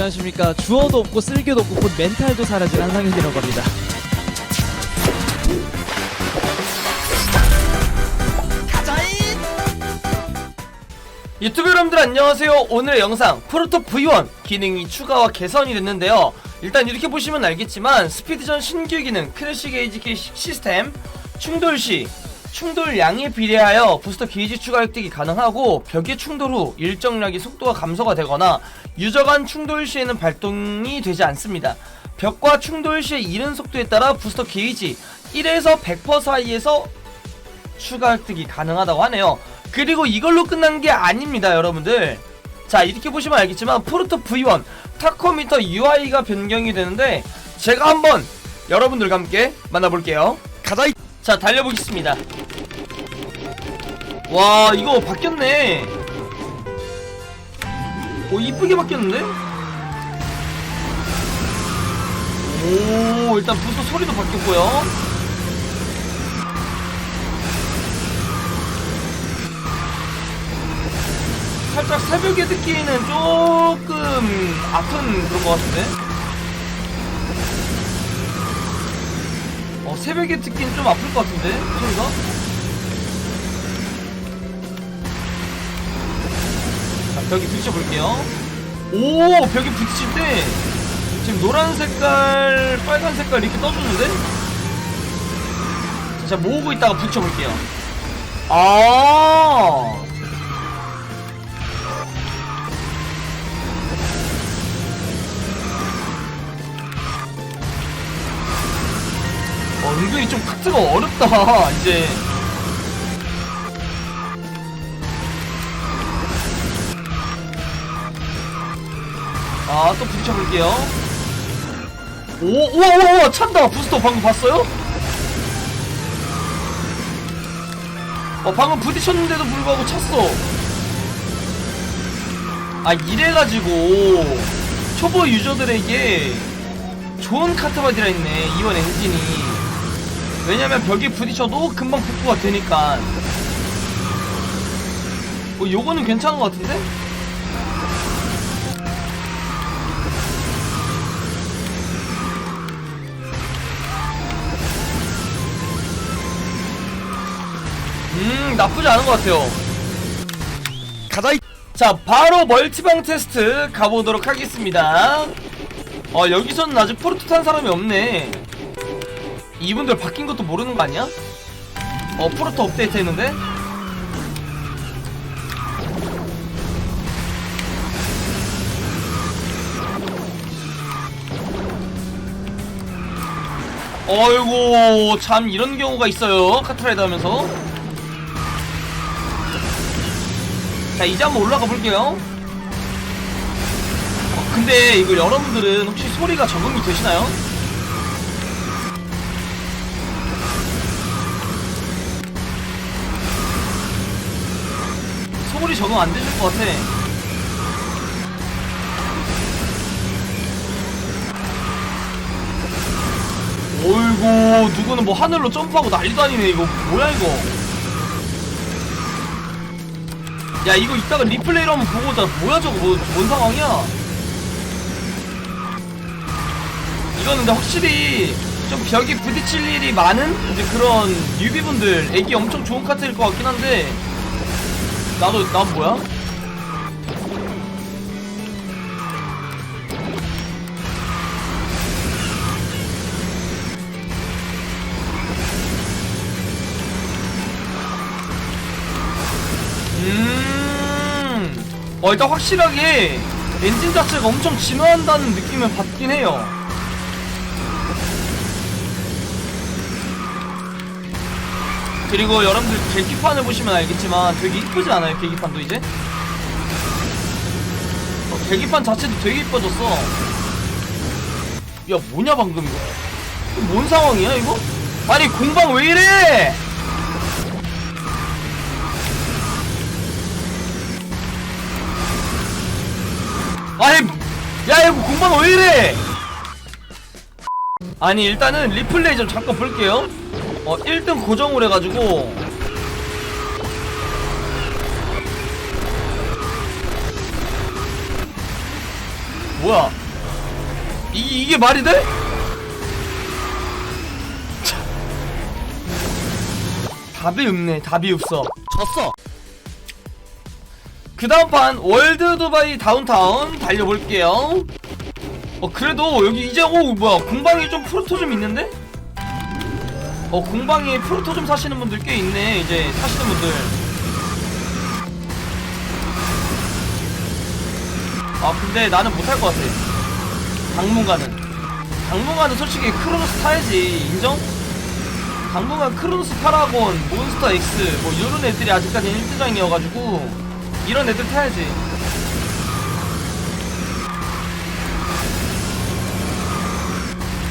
안녕하십니까. 주어도 없고 쓸개도 없고 곧 멘탈도 사라진 한상혁이라고 합니다. 유튜브 여러분들 안녕하세요 오늘의 영상 프로토 V1 기능이 추가와 개선이 됐는데요 일단 이렇게 보시면 알겠지만 스피드전 신규 기능 크래시 게이지 키 시스템 충돌 시 충돌량에 비례하여 부스터 게이지 추가 획득이 가능하고 벽의 충돌 후 일정량의 속도가 감소가 되거나 유저 간 충돌 시에는 발동이 되지 않습니다 벽과 충돌 시의 이른 속도에 따라 부스터 게이지 1에서 100% 사이에서 추가 획득이 가능하다고 하네요. 그리고 이걸로 끝난 게 아닙니다, 여러분들. 자, 이렇게 보시면 알겠지만 프로토 V1 타코미터 UI가 변경이 되는데 제가 한번 여러분들과 함께 만나볼게요. 가자. 자, 달려보겠습니다. 와, 이거 바뀌었네. 오, 이쁘게 바뀌었는데? 오, 일단 부스 소리도 바뀌었고요. 살짝 새벽에 듣기에는 조금 아픈 그런 것 같은데? 어, 새벽에 듣기는 좀 아플 것 같은데? 소리가? 자, 벽에 부딪혀볼게요. 오! 벽에 부딪힐 때 지금 노란 색깔, 빨간 색깔 이렇게 떠주는데? 자, 모으고 있다가 부딪혀볼게요. 아! 은근히 좀 카트가 어렵다, 이제. 아, 또 부딪혀볼게요. 오, 우와, 우와, 우와, 찬다! 부스터 방금 봤어요? 어, 방금 부딪혔는데도 불구하고 찼어. 아, 이래가지고, 초보 유저들에게 좋은 카트가 들어있네 이번 엔진이 왜냐면 벽에 부딪혀도 금방 복구가 되니까. 어 요거는 괜찮은 것 같은데? 음 나쁘지 않은 것 같아요. 가자 자 바로 멀티방 테스트 가보도록 하겠습니다. 어 여기서는 아직 포르투 탄 사람이 없네 이분들 바뀐 것도 모르는 거 아니야? 어 포르투 업데이트 했는데? 어이구 참 이런 경우가 있어요 카트라이더 하면서 자 이제 한번 올라가 볼게요 어, 근데 이거 여러분들은 혹시 소리가 적응이 되시나요? 소리 적응 안 되실 것 같아. 어이구 누구는 뭐 하늘로 점프하고 난리도 아니네 이거. 뭐야 이거. 야 이거 이따가 리플레이로 한번 보고 오자. 뭐야 저거. 뭐, 뭔 상황이야? 이거는 근데 확실히 좀 벽이 부딪힐 일이 많은 이제 그런 뉴비분들에게 엄청 좋은 카트일 것 같긴 한데 나도 난 뭐야? 음, 어 일단 확실하게 엔진 자체가 엄청 진화한다는 느낌을 받긴 해요. 그리고 여러분들 계기판을 보시면 알겠지만 되게 이쁘지 않아요 계기판도 이제? 어, 계기판 자체도 되게 이뻐졌어. 야 뭐냐 방금 이거? 이거 뭔 상황이야 이거? 아니 공방 왜 이래? 아니 야 이거 공방 왜 이래? 아니 일단은 리플레이 좀 잠깐 볼게요 어 1등 고정을 해가지고 뭐야 이, 이게 말이 돼? 참. 답이 없네 답이 없어 졌어. 그 다음 판 월드 두바이 다운타운 달려볼게요 어 그래도 여기 이제 오 뭐야 공방에 좀 프로토 좀 있는데? 어 공방에 프로토 좀 사시는 분들 꽤 있네. 이제 사시는 분들. 아 근데 나는 못할 것 같아. 당분간은. 당분간은 솔직히 크로노스 타야지. 인정? 당분간 크로노스 파라곤 몬스터 X 뭐 이런 애들이 아직까지 1등장이어가지고 이런 애들 타야지.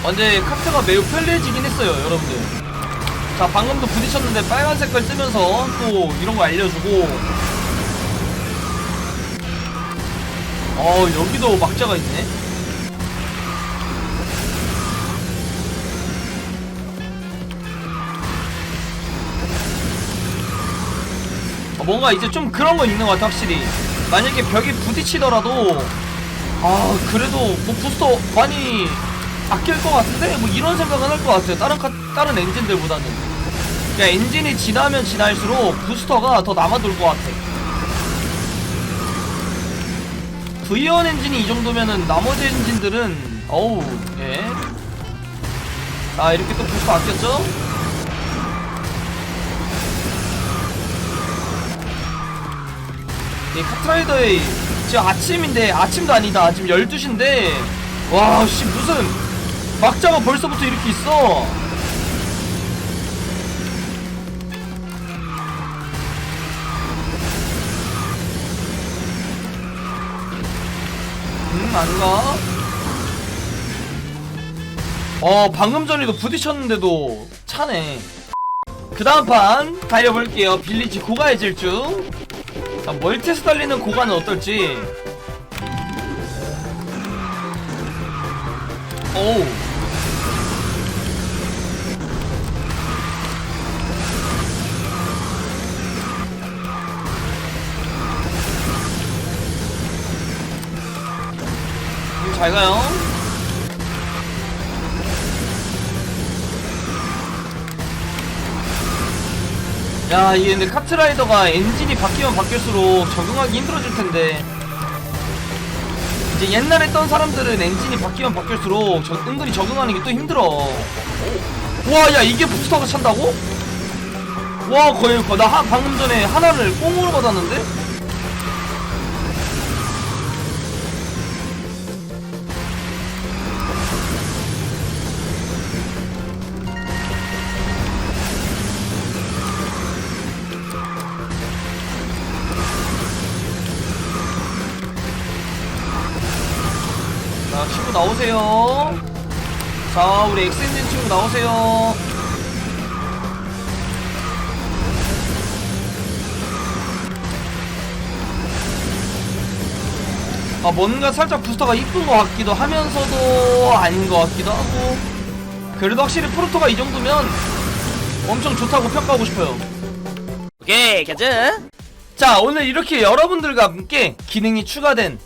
어, 근데 카트가 매우 편리해지긴 했어요 여러분들 자 방금도 부딪혔는데 빨간 색깔 뜨면서 또 이런 거 알려주고. 어 여기도 막자가 있네. 어, 뭔가 이제 좀 그런 거 있는 것 같아 확실히. 만약에 벽에 부딪히더라도 아 그래도 뭐 부스터 많이 아낄 것 같은데? 뭐 이런 생각은 할 것 같아요. 다른 카, 다른 엔진들보다는 그냥 엔진이 지나면 지날수록 부스터가 더 남아돌 것 같아. V1 엔진이 이 정도면은 나머지 엔진들은 어우 예자 이렇게 또 부스터 아꼈죠? 이 카트라이더의 지금 아침인데 아침도 아니다. 지금 12시인데 와씨 무슨 막자가 벌써부터 이렇게 있어 음 안가? 어 방금 전에도 부딪혔는데도 차네. 그 다음 판 달려볼게요. 빌리지 고가의 질주. 자, 멀티에서 달리는 고가는 어떨지. 오우 잘 가요 야 이게 근데 카트라이더가 엔진이 바뀌면 바뀔수록 적응하기 힘들어질 텐데 이제 옛날에 했던 사람들은 엔진이 바뀌면 바뀔수록 저, 은근히 적응하는 게 또 힘들어 와 야 이게 부스터가 찬다고? 와 거의 거- 나 하, 방금 전에 하나를 꽁으로 받았는데? 친구 나오세요. 자 우리 엑센진 친구 나오세요. 아 뭔가 살짝 부스터가 이쁜 것 같기도 하면서도 아닌 것 같기도 하고. 그래도 확실히 프로토가 이 정도면 엄청 좋다고 평가하고 싶어요. 오케이 가자. 자 오늘 이렇게 여러분들과 함께 기능이 추가된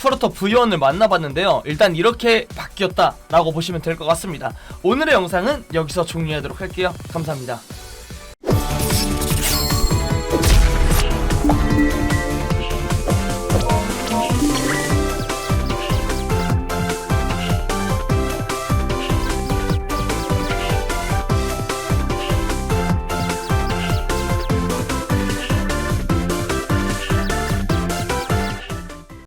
프로토 V1을 만나봤는데요. 일단 이렇게 바뀌었다 라고 보시면 될 것 같습니다. 오늘의 영상은 여기서 종료하도록 할게요. 감사합니다